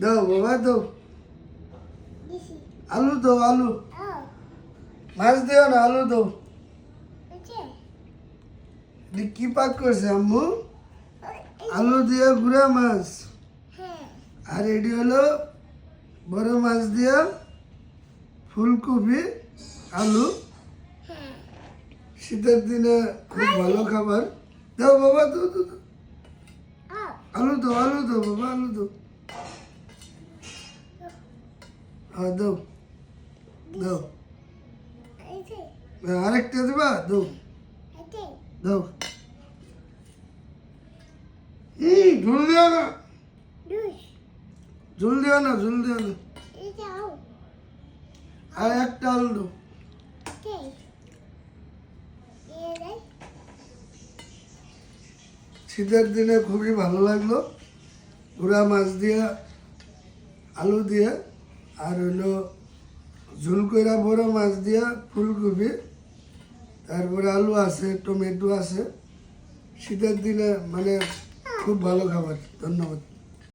দাও বাবা দাও আলু দাও আলু। মাছ দিও না, আলু দাও কি পাক করছে, আম্মু? আলু দিয়ে গুড়া মাছ। আর এটি হলো বড় মাছ দিয়ে ফুলকপি, আলু। শীতের দিনে খুব ভালো খাবার। দাও বাবা দাও দাও। আলু দাও আলু দাও, বাবা, আলু দাও। হ্যাঁ দাও। দাও। এই যে আরেকটা দেবা? দাও। এই যে দাও। হুম ঝুল দিও না। ঝুল দিও না ঝুল দিও না। এই আর একটা আলু দাও। এই রে শীতের দিনে খুবই ভালো লাগল। গুড়া মাছ দিয়ে আলু দিয়ে। আর হইল ঝুল কইরা বড় মাছ দিয়া ফুলকপি, তারপরে আলু আছে, টমেটো আছে। শীতের দিনে মানে খুব ভালো খাবার, ধন্যবাদ।